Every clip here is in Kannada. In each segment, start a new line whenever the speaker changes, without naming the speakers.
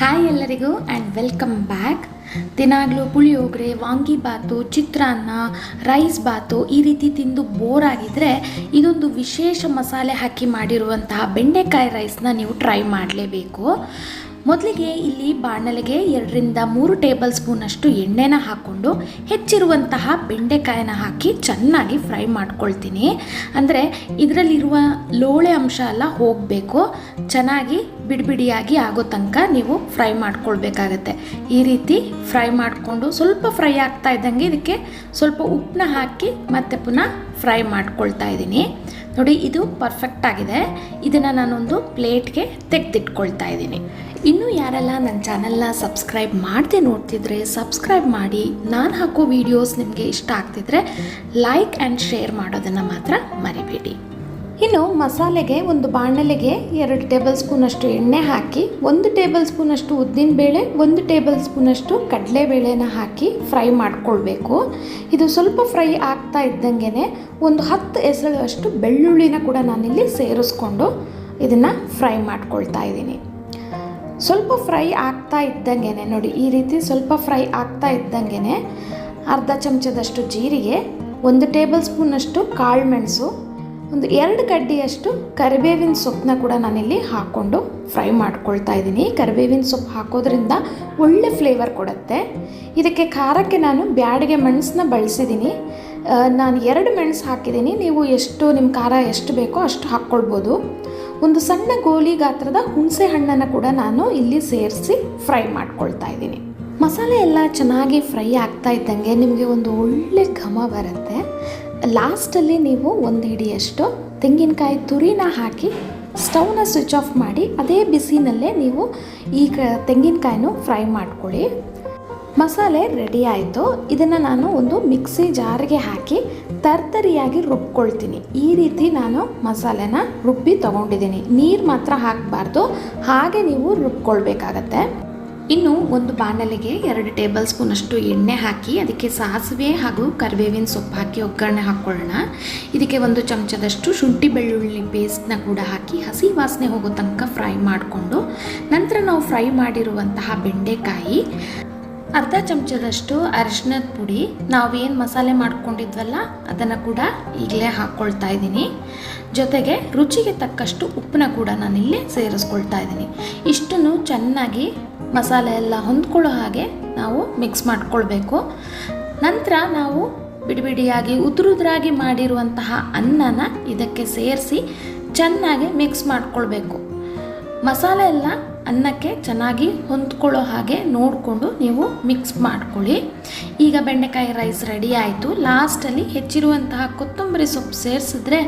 ಹಾಯ್ ಎಲ್ಲರಿಗೂ ಆ್ಯಂಡ್ ವೆಲ್ಕಮ್ ಬ್ಯಾಕ್ ದಿನಾಗಲೂ ಪುಳಿಯೋಗರೆ ವಾಂಗಿಬಾತು ಚಿತ್ರಾನ್ನ ರೈಸ್ ಬಾತು ಈ ರೀತಿ ತಿಂದು ಬೋರ್ ಆಗಿದ್ದರೆ ಇದೊಂದು ವಿಶೇಷ ಮಸಾಲೆ ಹಾಕಿ ಮಾಡಿರುವಂತಹ ಬೆಂಡೆಕಾಯಿ ರೈಸ್ನ ನೀವು ಟ್ರೈ ಮಾಡಲೇಬೇಕು. ಮೊದಲಿಗೆ ಇಲ್ಲಿ ಬಾಣಲೆಗೆ ಎರಡರಿಂದ ಮೂರು ಟೇಬಲ್ ಸ್ಪೂನಷ್ಟು ಎಣ್ಣೆನ ಹಾಕ್ಕೊಂಡು ಹೆಚ್ಚಿರುವಂತಹ ಬೆಂಡೆಕಾಯನ್ನ ಹಾಕಿ ಚೆನ್ನಾಗಿ ಫ್ರೈ ಮಾಡ್ಕೊಳ್ತೀನಿ. ಅಂದರೆ ಇದರಲ್ಲಿರುವ ಲೋಳೆ ಅಂಶ ಎಲ್ಲ ಹೋಗಬೇಕು. ಚೆನ್ನಾಗಿ ಬಿಡಿಬಿಡಿಯಾಗಿ ಆಗೋ ತನಕ ನೀವು ಫ್ರೈ ಮಾಡ್ಕೊಳ್ಬೇಕಾಗತ್ತೆ. ಈ ರೀತಿ ಫ್ರೈ ಮಾಡಿಕೊಂಡು ಸ್ವಲ್ಪ ಫ್ರೈ ಆಗ್ತಾ ಇದ್ದಂಗೆ ಇದಕ್ಕೆ ಸ್ವಲ್ಪ ಉಪ್ಪನ್ನ ಹಾಕಿ ಮತ್ತೆ ಪುನಃ ಫ್ರೈ ಮಾಡ್ಕೊಳ್ತಾ ಇದ್ದೀನಿ. ನೋಡಿ, ಇದು ಪರ್ಫೆಕ್ಟ್ ಆಗಿದೆ. ಇದನ್ನು ನಾನೊಂದು ಪ್ಲೇಟ್ಗೆ ತೆಗೆದಿಟ್ಕೊಳ್ತಾ ಇದ್ದೀನಿ. ಇನ್ನೂ ಯಾರೆಲ್ಲ ನನ್ನ ಚಾನಲ್ನ ಸಬ್ಸ್ಕ್ರೈಬ್ ಮಾಡದೆ ನೋಡ್ತಿದ್ರೆ, ಸಬ್ಸ್ಕ್ರೈಬ್ ಮಾಡಿ. ನಾನು ಹಾಕೋ ವಿಡಿಯೋಸ್ ನಿಮಗೆ ಇಷ್ಟ ಆಗ್ತಿದ್ರೆ ಲೈಕ್ ಆ್ಯಂಡ್ ಶೇರ್ ಮಾಡೋದನ್ನು ಮಾತ್ರ ಮರಿಬೇಡಿ. ಇನ್ನು ಮಸಾಲೆಗೆ ಒಂದು ಬಾಣಲೆಗೆ ಎರಡು ಟೇಬಲ್ ಸ್ಪೂನಷ್ಟು ಎಣ್ಣೆ ಹಾಕಿ, ಒಂದು ಟೇಬಲ್ ಸ್ಪೂನಷ್ಟು ಉದ್ದಿನಬೇಳೆ ಒಂದು ಟೇಬಲ್ ಸ್ಪೂನಷ್ಟು ಕಡಲೆಬೇಳೆನ ಹಾಕಿ ಫ್ರೈ ಮಾಡಿಕೊಳ್ಬೇಕು. ಇದು ಸ್ವಲ್ಪ ಫ್ರೈ ಆಗ್ತಾ ಇದ್ದಂಗೆ ಒಂದು ಹತ್ತು ಎಸಳುವಷ್ಟು ಬೆಳ್ಳುಳ್ಳಿನ ಕೂಡ ನಾನಿಲ್ಲಿ ಸೇರಿಸ್ಕೊಂಡು ಇದನ್ನು ಫ್ರೈ ಮಾಡ್ಕೊಳ್ತಾ ಇದ್ದೀನಿ. ಸ್ವಲ್ಪ ಫ್ರೈ ಆಗ್ತಾ ಇದ್ದಂಗೆ ನೋಡಿ, ಈ ರೀತಿ ಸ್ವಲ್ಪ ಫ್ರೈ ಆಗ್ತಾ ಇದ್ದಂಗೆ ಅರ್ಧ ಚಮಚದಷ್ಟು ಜೀರಿಗೆ, ಒಂದು ಟೇಬಲ್ ಸ್ಪೂನಷ್ಟು ಕಾಳು ಮೆಣಸು ಒಂದು ಎರಡು ಕಡ್ಡಿಯಷ್ಟು ಕರಿಬೇವಿನ ಸೊಪ್ಪನ್ನ ಕೂಡ ನಾನಿಲ್ಲಿ ಹಾಕ್ಕೊಂಡು ಫ್ರೈ ಮಾಡ್ಕೊಳ್ತಾ ಇದ್ದೀನಿ. ಕರಿಬೇವಿನ ಸೊಪ್ಪು ಹಾಕೋದ್ರಿಂದ ಒಳ್ಳೆ ಫ್ಲೇವರ್ ಕೊಡುತ್ತೆ. ಇದಕ್ಕೆ ಖಾರಕ್ಕೆ ನಾನು ಬ್ಯಾಡಿಗೆ ಮೆಣಸನ್ನ ಬಳಸಿದ್ದೀನಿ. ನಾನು ಎರಡು ಮೆಣಸು ಹಾಕಿದ್ದೀನಿ. ನೀವು ಎಷ್ಟು, ನಿಮ್ಮ ಖಾರ ಎಷ್ಟು ಬೇಕೋ ಅಷ್ಟು ಹಾಕ್ಕೊಳ್ಬೋದು. ಒಂದು ಸಣ್ಣ ಗೋಲಿ ಗಾತ್ರದ ಹುಣಸೆ ಹಣ್ಣನ್ನು ಕೂಡ ನಾನು ಇಲ್ಲಿ ಸೇರಿಸಿ ಫ್ರೈ ಮಾಡ್ಕೊಳ್ತಾ ಇದ್ದೀನಿ. ಮಸಾಲೆ ಎಲ್ಲ ಚೆನ್ನಾಗಿ ಫ್ರೈ ಆಗ್ತಾ ಇದ್ದಂಗೆ ನಿಮಗೆ ಒಂದು ಒಳ್ಳೆ ಘಮ ಬರುತ್ತೆ. ಲಾಸ್ಟಲ್ಲಿ ನೀವು ಒಂದು ಹಿಡಿಯಷ್ಟು ತೆಂಗಿನಕಾಯಿ ತುರಿನ ಹಾಕಿ ಸ್ಟವ್ನ ಸ್ವಿಚ್ ಆಫ್ ಮಾಡಿ ಅದೇ ಬಿಸಿನಲ್ಲೇ ನೀವು ಈ ಕ ತೆಂಗಿನಕಾಯಿನೂ ಫ್ರೈ ಮಾಡ್ಕೊಳ್ಳಿ. ಮಸಾಲೆ ರೆಡಿ ಆಯಿತು. ಇದನ್ನು ನಾನು ಒಂದು ಮಿಕ್ಸಿ ಜಾರಿಗೆ ಹಾಕಿ ತರ್ತರಿಯಾಗಿ ರುಬ್ಕೊಳ್ತೀನಿ. ಈ ರೀತಿ ನಾನು ಮಸಾಲೆನ ರುಬ್ಬಿ ತೊಗೊಂಡಿದ್ದೀನಿ. ನೀರು ಮಾತ್ರ ಹಾಕಬಾರ್ದು. ಹಾಗೆ ನೀವು ರುಬ್ಕೊಳ್ಬೇಕಾಗತ್ತೆ. ಇನ್ನು ಒಂದು ಬಾಣಲೆಗೆ ಎರಡು ಟೇಬಲ್ ಸ್ಪೂನಷ್ಟು ಎಣ್ಣೆ ಹಾಕಿ ಅದಕ್ಕೆ ಸಾಸಿವೆ ಹಾಗೂ ಕರಿಬೇವಿನ ಸೊಪ್ಪು ಹಾಕಿ ಒಗ್ಗರಣೆ ಹಾಕ್ಕೊಳ್ಳೋಣ. ಇದಕ್ಕೆ ಒಂದು ಚಮಚದಷ್ಟು ಶುಂಠಿ ಬೆಳ್ಳುಳ್ಳಿ ಪೇಸ್ಟ್ನ ಕೂಡ ಹಾಕಿ ಹಸಿ ವಾಸನೆ ಹೋಗೋ ತನಕ ಫ್ರೈ ಮಾಡಿಕೊಂಡು ನಂತರ ನಾವು ಫ್ರೈ ಮಾಡಿರುವಂತಹ ಬೆಂಡೆಕಾಯಿ ಅರ್ಧ ಚಮಚದಷ್ಟು ಅರಿಶಿನದ ಪುಡಿ. ನಾವೇನು ಮಸಾಲೆ ಮಾಡ್ಕೊಂಡಿದ್ವಲ್ಲ, ಅದನ್ನು ಕೂಡ ಈಗಲೇ ಹಾಕ್ಕೊಳ್ತಾ ಇದ್ದೀನಿ. ಜೊತೆಗೆ ರುಚಿಗೆ ತಕ್ಕಷ್ಟು ಉಪ್ಪನ್ನ ಕೂಡ ನಾನಿಲ್ಲಿ ಸೇರಿಸ್ಕೊಳ್ತಾ ಇದ್ದೀನಿ. ಇಷ್ಟನ್ನು ಚೆನ್ನಾಗಿ ಮಸಾಲೆ ಎಲ್ಲ ಹೊಂದ್ಕೊಳ್ಳೋ ಹಾಗೆ ನಾವು ಮಿಕ್ಸ್ ಮಾಡ್ಕೊಳ್ಬೇಕು. ನಂತರ ನಾವು ಬಿಡಿ ಬಿಡಿಯಾಗಿ ಉದುರುದ್ರಾಗಿ ಮಾಡಿರುವಂತಹ ಅನ್ನನ ಇದಕ್ಕೆ ಸೇರಿಸಿ ಚೆನ್ನಾಗಿ ಮಿಕ್ಸ್ ಮಾಡ್ಕೊಳ್ಬೇಕು. ಮಸಾಲೆ ಎಲ್ಲ ಅನ್ನಕ್ಕೆ ಚೆನ್ನಾಗಿ ಹೊಂದ್ಕೊಳ್ಳೋ ಹಾಗೆ ನೋಡಿಕೊಂಡು ನೀವು ಮಿಕ್ಸ್ ಮಾಡ್ಕೊಳ್ಳಿ. ಈಗ ಬೆಂಡೆಕಾಯಿ ರೈಸ್ ರೆಡಿ ಆಯಿತು. ಲಾಸ್ಟಲ್ಲಿ ಹೆಚ್ಚಿರುವಂತಹ ಕೊತ್ತಂಬರಿ ಸೊಪ್ಪು ಸೇರಿಸಿದ್ರೆ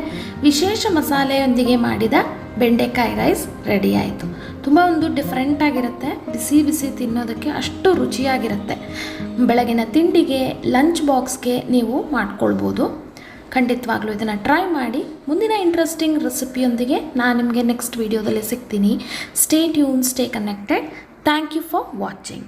ವಿಶೇಷ ಮಸಾಲೆಯೊಂದಿಗೆ ಮಾಡಿದ ಬೆಂಡೆಕಾಯಿ ರೈಸ್ ರೆಡಿ ಆಯಿತು. ತುಂಬ ಒಂದು ಡಿಫ್ರೆಂಟ್ ಆಗಿರುತ್ತೆ. ಬಿಸಿ ಬಿಸಿ ತಿನ್ನೋದಕ್ಕೆ ಅಷ್ಟು ರುಚಿಯಾಗಿರುತ್ತೆ. ಬೆಳಗಿನ ತಿಂಡಿಗೆ ಲಂಚ್ ಬಾಕ್ಸ್ಗೆ ನೀವು ಮಾಡ್ಕೊಳ್ಬೋದು. ಖಂಡಿತವಾಗ್ಲೂ ಇದನ್ನು ಟ್ರೈ ಮಾಡಿ ಮುಂದಿನ ಇಂಟ್ರೆಸ್ಟಿಂಗ್ ರೆಸಿಪಿಯೊಂದಿಗೆ ನಾನು ನಿಮಗೆ ನೆಕ್ಸ್ಟ್ ವೀಡಿಯೋದಲ್ಲಿ ಸಿಗ್ತೀನಿ. Stay tune stay connected thank you for watching